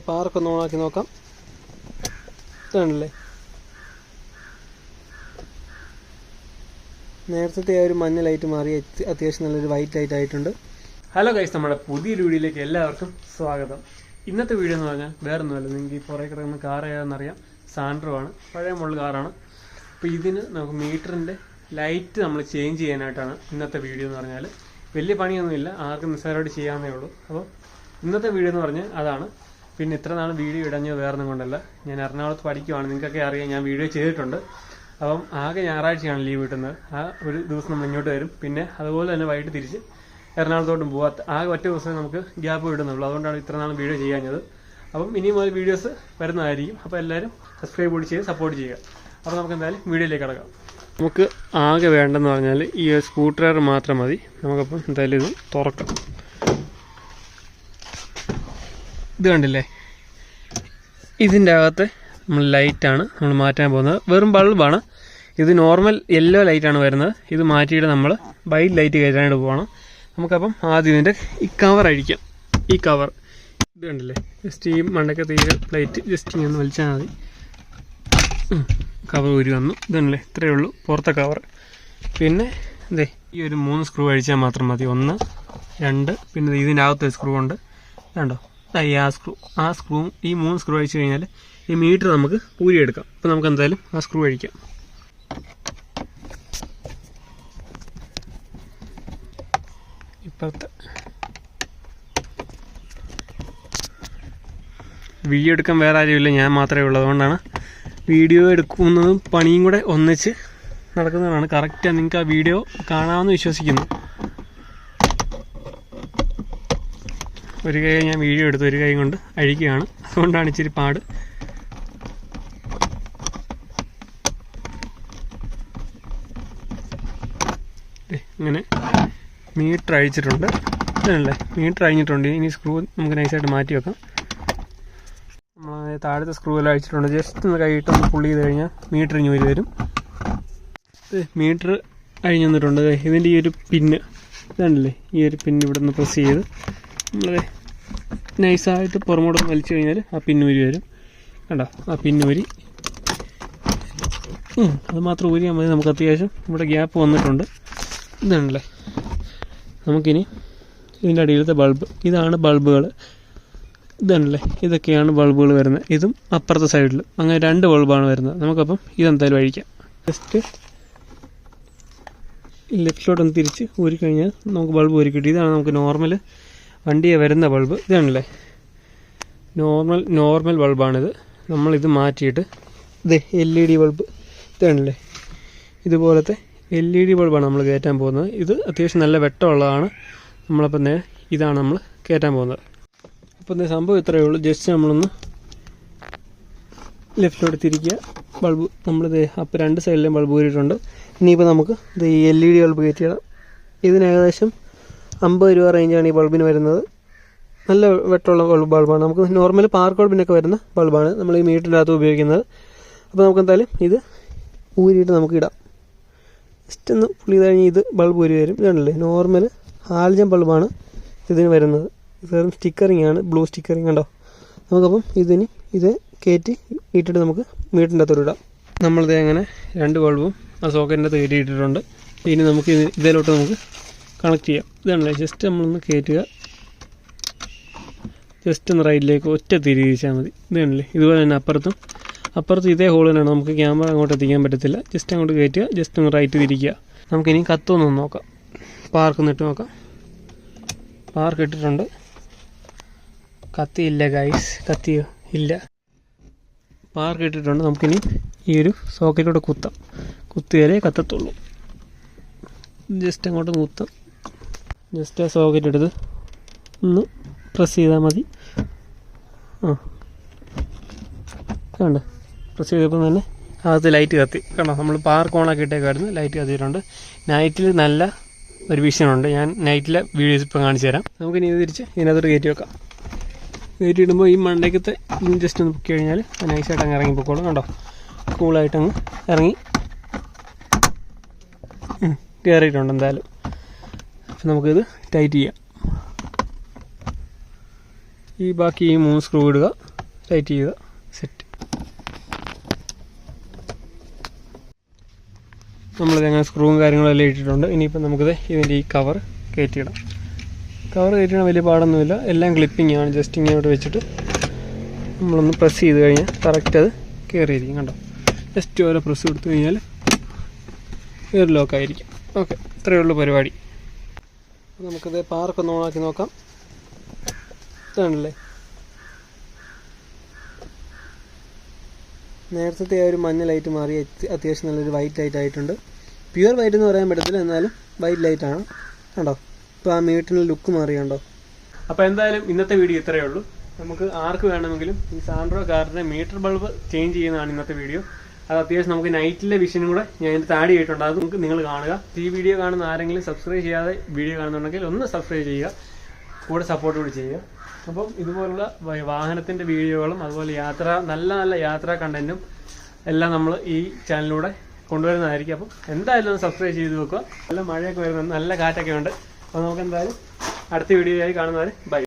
പാർക്കൊന്ന് ഓണാക്കി നോക്കാം. ഇതാണല്ലേ? നേരത്തെ ആ ഒരു മഞ്ഞ ലൈറ്റ് മാറി അത്യ- അത്യാവശ്യം നല്ലൊരു വൈറ്റ് ലൈറ്റ് ആയിട്ടുണ്ട്. ഹലോ ഗൈസ് നമ്മുടെ പുതിയൊരു വീഡിയോയിലേക്ക് എല്ലാവർക്കും സ്വാഗതം. ഇന്നത്തെ വീഡിയോ എന്ന് പറഞ്ഞാൽ വേറെ ഒന്നുമല്ല നിങ്ങൾക്ക് ഈ പുറകെ കിടക്കുന്ന കാർ ഏതാണെന്നറിയാം സാൻഡ്രോ ആണ്. പഴയ മോഡൽ കാറാണ് അപ്പോൾ ഇതിന് നമുക്ക് മീറ്ററിന്റെ ലൈറ്റ് നമ്മൾ ചേഞ്ച് ചെയ്യാനായിട്ടാണ് ഇന്നത്തെ വീഡിയോ എന്ന് പറഞ്ഞാൽ വലിയ പണിയൊന്നുമില്ല. ആർക്കും നിസ്സാരമായിട്ട് ചെയ്യാവുന്നേ ഉള്ളൂ. അപ്പോൾ ഇന്നത്തെ വീഡിയോ എന്ന് പറഞ്ഞാൽ അതാണ് പിന്നെ ഇത്ര നാൾ വീഡിയോ ഇടഞ്ഞത് വേറെ ഒന്നും കൊണ്ടല്ല. ഞാൻ എറണാകുളത്ത് പഠിക്കുവാണ്. നിങ്ങൾക്കൊക്കെ അറിയാം ഞാൻ വീഡിയോ ചെയ്തിട്ടുണ്ട്. അപ്പം ആകെ ഞായറാഴ്ചയാണ് ലീവ് കിട്ടുന്നത്. ആ ഒരു ദിവസം നമ്മൾ ഇങ്ങോട്ട് വരും. പിന്നെ അതുപോലെ തന്നെ വൈകിട്ട് തിരിച്ച് എറണാകുളത്തോട്ടും പോകാത്ത ആകെ ഒറ്റ ദിവസം നമുക്ക് ഗ്യാപ്പ് വിടുന്നുള്ളൂ അതുകൊണ്ടാണ് ഇത്ര നാൾ വീഡിയോ ചെയ്യാഞ്ഞത്. അപ്പം ഇനിയും മുതൽ വീഡിയോസ് വരുന്നതായിരിക്കും. അപ്പോൾ എല്ലാവരും സബ്സ്ക്രൈബ് കൂടി ചെയ്ത് സപ്പോർട്ട് ചെയ്യുക. അപ്പോൾ നമുക്ക് എന്തായാലും വീഡിയോയിലേക്ക് കിടക്കാം. നമുക്ക് ആകെ വേണ്ടെന്ന് പറഞ്ഞാൽ ഈ സ്കൂട്ടർ മാത്രം മതി. നമുക്കപ്പം എന്തായാലും ഇത് തുറക്കാം. ഇത് കണ്ടില്ലേ? ഇതിന്റെ അകത്ത് നമ്മൾ ലൈറ്റാണ് നമ്മൾ മാറ്റാൻ പോകുന്നത്. വെറും ബൾബാണ് ഇത് നോർമൽ യെല്ലോ ലൈറ്റാണ് വരുന്നത്. ഇത് മാറ്റിയിട്ട് നമ്മൾ വൈറ്റ് ലൈറ്റ് കയറ്റാനായിട്ട് പോകണം നമുക്കപ്പം ആദ്യം ഇതിന്റെ ഈ കവർ അഴിക്കാം. ഈ കവർ ഇത് കണ്ടില്ലേ? ജസ്റ്റ് ഈ മണ്ടക്ക തീരെ പ്ലേറ്റ് ജസ്റ്റ് ഇങ്ങനെ ഒന്ന് വലിച്ചാൽ മതി. കവർ ഊരി വന്നു. ഇതല്ലേ ഇത്രയേ ഉള്ളൂ. പുറത്തെ കവർ പിന്നെ ഇതേ ഈ ഒരു മൂന്ന് സ്ക്രൂ അഴിച്ചാൽ മാത്രം മതി. ഒന്ന് രണ്ട് പിന്നെ ഇതിന്റെ അകത്തൊരു സ്ക്രൂ ഉണ്ട്. കണ്ടോ ഈ ആ സ്ക്രൂ ആ സ്ക്രൂ ഈ മൂന്ന് സ്ക്രൂ അഴിച്ചു കഴിഞ്ഞാൽ ഈ മീറ്റർ നമുക്ക് ഊരിയെടുക്കാം. അപ്പോൾ നമുക്ക് എന്തായാലും ആ സ്ക്രൂ അഴിക്കാം. ഇപ്പോഴത്തെ വീഡിയോ എടുക്കാൻ വേറെ ആരുമില്ല. ഞാൻ മാത്രമേ ഉള്ളൂ. അതുകൊണ്ടാണ് വീഡിയോ എടുക്കുന്നതും പണിയും കൂടെ ഒന്നിച്ച് നടക്കുന്നതാണ് കറക്റ്റ് നിങ്ങൾക്ക് ആ വീഡിയോ കാണാമെന്ന് വിശ്വസിക്കുന്നു. ഒരു കൈ ഞാൻ വീഡിയോ എടുത്ത് ഒരു കൈ കൊണ്ട് അഴിക്കുകയാണ്. അതുകൊണ്ടാണ് ഇച്ചിരി പാട്. ഇങ്ങനെ മീറ്റർ അഴിച്ചിട്ടുണ്ട്. അല്ലേ മീറ്റർ അഴിഞ്ഞിട്ടുണ്ട്. ഇനി സ്ക്രൂ നമുക്ക് നൈസായിട്ട് മാറ്റി വെക്കാം. നമ്മൾ താഴത്തെ സ്ക്രൂ എല്ലാം അഴിച്ചിട്ടുണ്ട്. ജസ്റ്റ് ഒന്ന് കൈയിട്ട് ഒന്ന് പുള്ളി ചെയ്ത് കഴിഞ്ഞാൽ മീറ്റർ ഇഞ്ഞ് വരും. മീറ്റർ അഴിഞ്ഞു വന്നിട്ടുണ്ട്. ഇതിന്റെ ഈ ഒരു പിന്ന്. ഇതാണല്ലേ? ഈ ഒരു പിന്ന് ഇവിടെ നിന്ന് പ്രസ് ചെയ്ത് നമ്മൾ നൈസായിട്ട് പുറമോട്ട് വലിച്ചു കഴിഞ്ഞാൽ ആ പിന്നൂരി വരും. കണ്ടോ? ആ പിന്നൂരി അത് മാത്രം ഊരിയാൽ മതി നമുക്ക് അത്യാവശ്യം. ഇവിടെ ഗ്യാപ്പ് വന്നിട്ടുണ്ട്. ഇതാണല്ലേ നമുക്കിനി ഇതിന്റെ അടിയിലത്തെ ബൾബ്. ഇതാണ് ബൾബുകൾ ഇതാണല്ലേ ഇതൊക്കെയാണ് ബൾബുകൾ വരുന്നത്. ഇതും അപ്പുറത്തെ സൈഡിൽ അങ്ങനെ രണ്ട് ബൾബാണ് വരുന്നത്. നമുക്കപ്പം ഇതെന്തായാലും അഴിക്കാം. ജസ്റ്റ് ലെഫ്റ്റിലോട്ടൊന്ന് തിരിച്ച് ഊരിക്കഴിഞ്ഞാൽ നമുക്ക് ബൾബ് ഊരി കിട്ടി ഇതാണ് നമുക്ക് നോർമൽ വണ്ടിയെ വരുന്ന ബൾബ് ഇതാണല്ലേ? നോർമൽ നോർമൽ ബൾബാണിത്. നമ്മളിത് മാറ്റിയിട്ട് ഇത് എൽ ഇ ഡി ബൾബ് ഇതാണല്ലേ? ഇതുപോലത്തെ എൽ ഇ ഡി ബൾബാണ് നമ്മൾ കയറ്റാൻ പോകുന്നത്. ഇത് അത്യാവശ്യം നല്ല വെട്ടമുള്ളതാണ്. നമ്മളപ്പം നേരെ ഇതാണ് നമ്മൾ കയറ്റാൻ പോകുന്നത്. അപ്പം സംഭവം ഇത്രയേ ഉള്ളൂ. ജസ്റ്റ് നമ്മളൊന്ന് ലെഫ്റ്റിലോട്ട് തിരിക്കുക. ബൾബ് നമ്മളിത് അപ്പോൾ രണ്ട് സൈഡിലെയും ബൾബ് ഊരിയിട്ടുണ്ട്. ഇനിയിപ്പോൾ നമുക്ക് ഇത് എൽ ഇ ഡി ബൾബ് കയറ്റിയിടാം. ഇതിന് ഏകദേശം അമ്പത് രൂപ റേഞ്ചാണ് ഈ ബൾബിന് വരുന്നത്. നല്ല വെട്ടമുള്ള ബൾബ് ബൾബാണ് നമുക്ക് നോർമൽ പാർക്ക് ബൾബിനൊക്കെ വരുന്ന ബൾബാണ് നമ്മൾ ഈ മീറ്ററിന്റെ അകത്ത് ഉപയോഗിക്കുന്നത്. അപ്പോൾ നമുക്ക് എന്തായാലും ഇത് ഊരിയിട്ട് നമുക്ക് ഇടാം. ജസ്റ്റ് ഒന്ന് പുള്ളി കഴിഞ്ഞ് ഇത് ബൾബ് ഊരി വരും. ഇതാണല്ലേ നോർമൽ ആൽജൻ ബൾബാണ് ഇതിന് വരുന്നത്. ഇത് വെറും സ്റ്റിക്കറിങ് ആണ്. ബ്ലൂ സ്റ്റിക്കറിങ് കണ്ടോ നമുക്കപ്പം ഇതിന് ഇത് കയറ്റി ഇട്ടിട്ട് നമുക്ക് മീറ്ററിന്റെ അകത്തോട്ട് ഇടാം. നമ്മളിത് അങ്ങനെ രണ്ട് ബൾബും ആ സോക്കറ്റിന്റെ അകത്ത് കയറ്റി ഇട്ടിട്ടുണ്ട്. ഇനി നമുക്ക് ഇത് ഇതിലോട്ട് നമുക്ക് കണക്ട് ചെയ്യാം. ഇതാണല്ലേ ജസ്റ്റ് നമ്മളൊന്ന് കയറ്റുക ജസ്റ്റ് ഒന്ന് റൈറ്റിലേക്ക് ഒറ്റ തിരിച്ചാൽ മതി. ഇതാണല്ലേ ഇതുപോലെ തന്നെ അപ്പുറത്തും. അപ്പുറത്ത് ഇതേ ഹോൾ തന്നെയാണ്. നമുക്ക് ക്യാമറ അങ്ങോട്ട് എത്തിക്കാൻ പറ്റത്തില്ല. ജസ്റ്റ് അങ്ങോട്ട് കയറ്റുക ജസ്റ്റ് ഒന്ന് റൈറ്റ് തിരിക്കുക. നമുക്കിനി കത്തൊന്ന് നോക്കാം. പാർക്ക് നിട്ട് നോക്കാം. പാർക്ക് ഇട്ടിട്ടുണ്ട്. കത്തിയില്ല ഗൈസ് കത്തിയോ? ഇല്ല. പാർക്ക് ഇട്ടിട്ടുണ്ട്. നമുക്കിനി ഈ ഒരു സോക്കറ്റിലൂടെ കുത്താം. കുത്തിയാലേ കത്തത്തുള്ളൂ. ജസ്റ്റ് അങ്ങോട്ട് കുത്താം. ജസ്റ്റ് ആ സോക്കറ്റ് എടുത്ത് ഒന്ന് പ്രസ് ചെയ്താൽ മതി. ആ. കണ്ട്? പ്രസ് ചെയ്തപ്പോൾ തന്നെ അകത്ത് ലൈറ്റ് കത്തി. കണ്ടോ? നമ്മൾ പാർക്ക് ഓണാക്കി ഇട്ടേക്കായിരുന്നു ലൈറ്റ് കത്തിയിട്ടുണ്ട്. നൈറ്റിൽ നല്ല ഒരു വിഷയമുണ്ട് ഞാൻ നൈറ്റിലെ വീഡിയോസ് ഇപ്പോൾ കാണിച്ചു തരാം. നമുക്ക് ഇനി തിരിച്ച് ഇതിനകത്തോട്ട് കയറ്റി വെക്കാം. കയറ്റി ഇടുമ്പോൾ ഈ മണ്ടേക്കത്തെ ജസ്റ്റ് ഒന്ന് പൊക്കി കഴിഞ്ഞാൽ നൈസായിട്ട് അങ്ങ് ഇറങ്ങി പൊക്കോളും കണ്ടോ കൂളായിട്ട് അങ്ങ് ഇറങ്ങി. കയറിയിട്ടുണ്ട് എന്തായാലും. നമുക്കിത് ടൈറ്റ് ചെയ്യാം. ഈ ബാക്കി ഈ മൂന്ന് സ്ക്രൂ ഇടുക. ടൈറ്റ് ചെയ്യുക സെറ്റ് നമ്മളിതങ്ങനെ സ്ക്രൂവും കാര്യങ്ങളെല്ലാം ഇട്ടിട്ടുണ്ട്. ഇനിയിപ്പോൾ നമുക്കിത് ഇതിന്റെ ഈ കവർ കയറ്റിയിടാം. കവർ കയറ്റിയിടാൻ വലിയ പാടൊന്നുമില്ല. എല്ലാം ക്ലിപ്പിംഗ് ആണ്. ജസ്റ്റ് ഇങ്ങോട്ട് വെച്ചിട്ട് നമ്മളൊന്ന് പ്രസ് ചെയ്ത് കഴിഞ്ഞാൽ കറക്റ്റ് അത് കയറിയിരിക്കും കണ്ടോ? ജസ്റ്റ് ഓരോ പ്രസ് കൊടുത്തു കഴിഞ്ഞാൽ ഒരു ലോക്കായിരിക്കും ഓക്കെ ഇത്രയേ ഉള്ളൂ പരിപാടി. നമുക്കിത് പാർക്കൊന്ന് ഓണാക്കി നോക്കാം. ഇതാണല്ലേ? നേരത്തെ ആ ഒരു മഞ്ഞ ലൈറ്റ് മാറി അത്യ- അത്യാവശ്യം നല്ലൊരു വൈറ്റ് ലൈറ്റ് ആയിട്ടുണ്ട്. പ്യുവർ വൈറ്റ് എന്ന് പറയാൻ പറ്റത്തില്ല എന്നാലും വൈറ്റ് ലൈറ്റ് ആണ്. കണ്ടോ? ഇപ്പോൾ ആ മീറ്റിന് ലുക്ക് മാറി കണ്ടോ? അപ്പോൾ എന്തായാലും ഇന്നത്തെ വീഡിയോ ഇത്രയേ ഉള്ളൂ. നമുക്ക് ആർക്ക് വേണമെങ്കിലും ഈ സാൻഡ്രോ കാറിന്റെ മീറ്റർ ബൾബ് ചേഞ്ച് ചെയ്യുന്നതാണ് ഇന്നത്തെ വീഡിയോ അത് അത്യാവശ്യം നമുക്ക് നൈറ്റിലെ വിഷനും കൂടെ ഞാൻ ഇതിന്റെ താടി ആയിട്ടുണ്ട് അത് നമുക്ക് നിങ്ങൾ കാണുക. ഈ വീഡിയോ കാണുന്ന ആരെങ്കിലും സബ്സ്ക്രൈബ് ചെയ്യാതെ വീഡിയോ കാണുന്നുണ്ടെങ്കിൽ ഒന്ന് സബ്സ്ക്രൈബ് ചെയ്യുക. കൂടെ സപ്പോർട്ട് കൂടി ചെയ്യുക. അപ്പം ഇതുപോലുള്ള വാഹനത്തിന്റെ വീഡിയോകളും അതുപോലെ യാത്ര നല്ല നല്ല യാത്രാ കണ്ടന്റും എല്ലാം നമ്മൾ ഈ ചാനലിലൂടെ കൊണ്ടുവരുന്നതായിരിക്കും. അപ്പം എന്തായാലും ഒന്ന് സബ്സ്ക്രൈബ് ചെയ്ത് വെക്കുക നല്ല മഴയൊക്കെ വരുന്നുണ്ട്. നല്ല കാറ്റൊക്കെ ഉണ്ട്. അപ്പോൾ നമുക്ക് എന്തായാലും അടുത്ത വീഡിയോയായി കാണുന്നവർ ബൈ